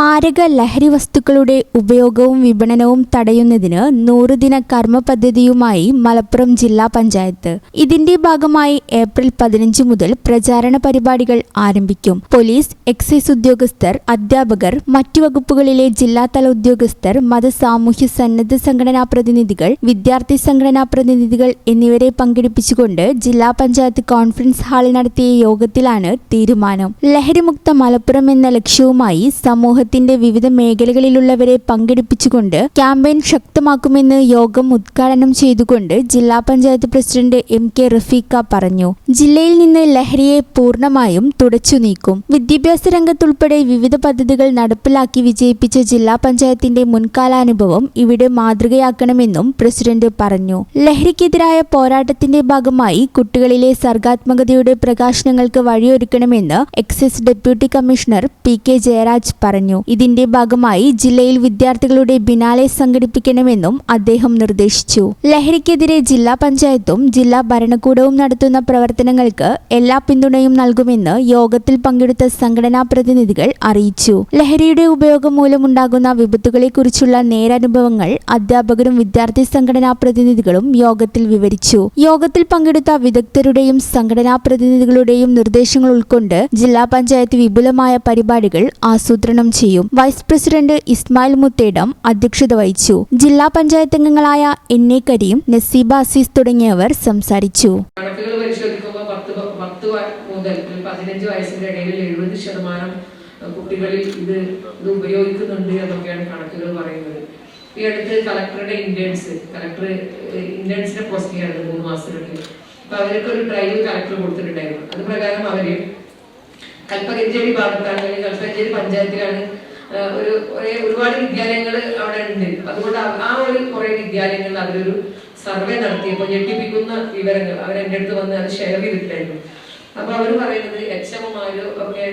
മാരക ലഹരി വസ്തുക്കളുടെ ഉപയോഗവും വിപണനവും തടയുന്നതിന് നൂറുദിന കർമ്മ പദ്ധതിയുമായി മലപ്പുറം ജില്ലാ പഞ്ചായത്ത്. ഇതിന്റെ ഭാഗമായി ഏപ്രിൽ പതിനഞ്ച് മുതൽ പ്രചാരണ പരിപാടികൾ ആരംഭിക്കും. പോലീസ് എക്സൈസ് ഉദ്യോഗസ്ഥർ അധ്യാപകർ മറ്റു വകുപ്പുകളിലെ ജില്ലാതല ഉദ്യോഗസ്ഥർ മത സാമൂഹ്യ സന്നദ്ധ സംഘടനാ പ്രതിനിധികൾ വിദ്യാർത്ഥി സംഘടനാ പ്രതിനിധികൾ എന്നിവരെ പങ്കെടുപ്പിച്ചുകൊണ്ട് ജില്ലാ പഞ്ചായത്ത് കോൺഫറൻസ് ഹാളിൽ നടത്തിയ യോഗത്തിലാണ് തീരുമാനം. ലഹരിമുക്ത മലപ്പുറം എന്ന ലക്ഷ്യവുമായി സമൂഹത്തിന്റെ വിവിധ മേഖലകളിലുള്ളവരെ പങ്കെടുപ്പിച്ചുകൊണ്ട് ക്യാമ്പയിൻ ശക്തമാക്കുമെന്ന് യോഗം ഉദ്ഘാടനം ചെയ്തുകൊണ്ട് ജില്ലാ panchayat president M K Rafeeqa പറഞ്ഞു. ജില്ലയിൽ നിന്ന് ലഹരിയെ പൂർണമായും തുടച്ചു നീക്കും. വിദ്യാഭ്യാസ രംഗത്തുൾപ്പെടെ വിവിധ പദ്ധതികൾ നടപ്പിലാക്കി വിജയിപ്പിച്ച ജില്ലാ പഞ്ചായത്തിന്റെ മുൻകാലാനുഭവം ഇവിടെ മാതൃകയാക്കണമെന്നും പ്രസിഡന്റ് പറഞ്ഞു. ലഹരിക്കെതിരായ പോരാട്ടത്തിന്റെ ഭാഗമായി കുട്ടികളിലെ സർഗാത്മകതയുടെ പ്രകാശനങ്ങൾക്ക് വഴിയൊരുക്കണമെന്ന് excise deputy commissioner P K Jayaraj പറഞ്ഞു. ഇതിന്റെ ഭാഗമായി ജില്ലയിൽ വിദ്യാർത്ഥികളുടെ ബിനാലെ സംഘടിപ്പിക്കണമെന്നും അദ്ദേഹം നിർദ്ദേശിച്ചു. ലഹരിക്കെതിരെ ജില്ലാ പഞ്ചായത്തും ജില്ലാ ഭരണകൂടവും നടത്തുന്ന പ്രവർത്തനങ്ങൾക്ക് എല്ലാ പിന്തുണയും നൽകുമെന്ന് യോഗത്തിൽ പങ്കെടുത്ത സംഘടനാ പ്രതിനിധികൾ അറിയിച്ചു. ലഹരിയുടെ ഉപയോഗം മൂലമുണ്ടാകുന്ന വിപത്തുകളെക്കുറിച്ചുള്ള നേരനുഭവങ്ങൾ അധ്യാപകരും വിദ്യാർത്ഥി സംഘടനാ പ്രതിനിധികളും യോഗത്തിൽ വിവരിച്ചു. യോഗത്തിൽ പങ്കെടുത്ത വിദഗ്ധരുടെയും സംഘടനാ പ്രതിനിധികളുടെയും നിർദ്ദേശങ്ങൾ ഉൾക്കൊണ്ട് ജില്ലാ പഞ്ചായത്ത് വിപുലമായ പരിപാടികൾ ആസൂത്രണം ചെയ്യും. വൈസ് പ്രസിഡന്റ് ഇസ്മായിൽ മുത്തേടം അധ്യക്ഷത വഹിച്ചു. ജില്ലാ പഞ്ചായത്ത് അംഗങ്ങളായ എൻ എ കരീം നസീബ അസീസ് തുടങ്ങിയവർ സംസാരിച്ചു. മുതൽ ഇടയിൽ കുട്ടികളിൽ ഇത് ഇത് ഉപയോഗിക്കുന്നുണ്ട് എന്നൊക്കെയാണ് കണക്കുകൾ പറയുന്നത്. ഈ അടുത്ത് കളക്ടറുടെ ഇന്റേൺസ് കളക്ടർ ഇന്റേൺസിനെ പോസ്റ്റ് ചെയ്യാറുണ്ട് മൂന്ന് മാസത്തിലൊക്കെ. അപ്പൊ അവർക്ക് ഒരു ഡ്രൈവ് കളക്ടർ കൊടുത്തിട്ടുണ്ടായിരുന്നു. അത് പ്രകാരം അവർ കൽപ്പകഞ്ചേരി ഭാഗത്താണ് അല്ലെങ്കിൽ കൽപ്പകഞ്ചേരി പഞ്ചായത്തിലാണ് ഒരു ഒരേ- ഒരുപാട് വിദ്യാലയങ്ങൾ അവിടെ ഉണ്ട്. അതുകൊണ്ട് ആ- ഒരു കുറെ വിദ്യാലയങ്ങളിൽ അവരൊരു സർവേ നടത്തിയപ്പോൾ ഞെട്ടിപ്പിക്കുന്ന വിവരങ്ങൾ അവർ എന്റെ അടുത്ത് വന്ന് അത് ഷെയർ ചെയ്തിട്ടുണ്ടായിരുന്നു. അപ്പൊ അവർ പറയുന്നത് എച്ച് എംമാരും ഒക്കെ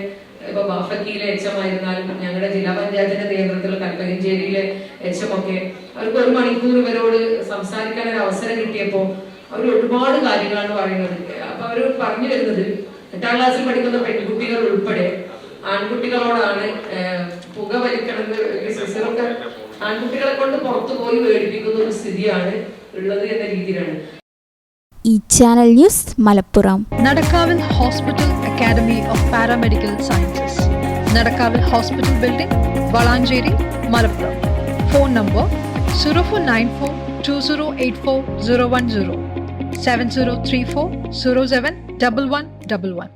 ഇപ്പൊ ബാഫക്കിയിലെ എച്ച് എം ആയിരുന്നാലും ഞങ്ങളുടെ ജില്ലാ പഞ്ചായത്തിന്റെ നേതൃത്വത്തിലുള്ള കൽപ്പകഞ്ചേരിയിലെ എച്ച് എം ഒക്കെ അവർക്ക് ഒരു മണിക്കൂർ ഇവരോട് സംസാരിക്കാൻ ഒരു അവസരം കിട്ടിയപ്പോൾ അവർ ഒരുപാട് കാര്യങ്ങളാണ് പറയുന്നത്. അപ്പൊ അവർ പറഞ്ഞു വരുന്നത് എട്ടാം ക്ലാസ്സിൽ പഠിക്കുന്ന പെൺകുട്ടികൾ ഉൾപ്പെടെ ആൺകുട്ടികളോടാണ് പുക വലിക്കണമെന്ന് സിസ്റ്ററൊക്കെ ആൺകുട്ടികളെ കൊണ്ട് പുറത്തു പോയി മേടിപ്പിക്കുന്ന ഒരു സ്ഥിതിയാണ് ഉള്ളത് എന്ന രീതിയിലാണ്. ഈ channel news Malappuram. Nadakkavil hospital academy of paramedical sciences. Nadakkavil hospital building Valanchery Malappuram. Phone number zero four nine four two zero eight four zero one zero. Seven zero three four zero seven double one double one